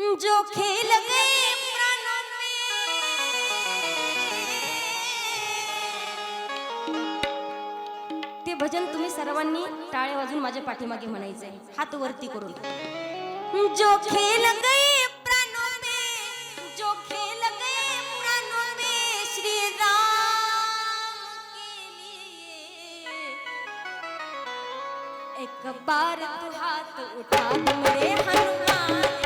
जो खेल गए ते भजन तुम्ही सर्वांनी टाळे वाजून माझ्या पाठीमागे म्हणायचे. हात वरती करून. जो खेल गई श्री एक बार तू हाथ उठा मेरे हनुमान।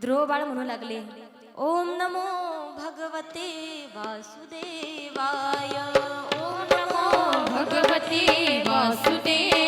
ध्रुवबाळ म्हणू लागले. ओम नमो भगवते वासुदेवाय. ओम नमो भगवते वासुदेव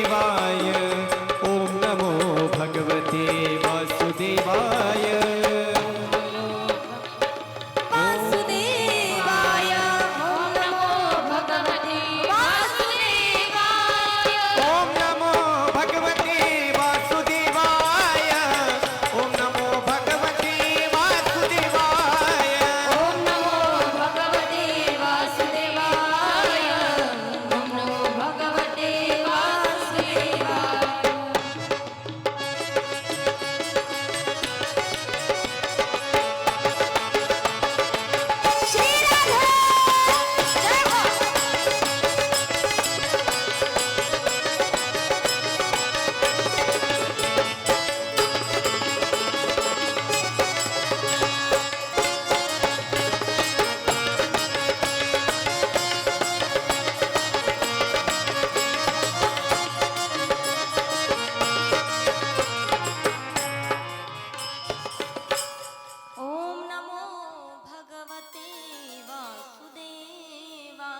शिवाय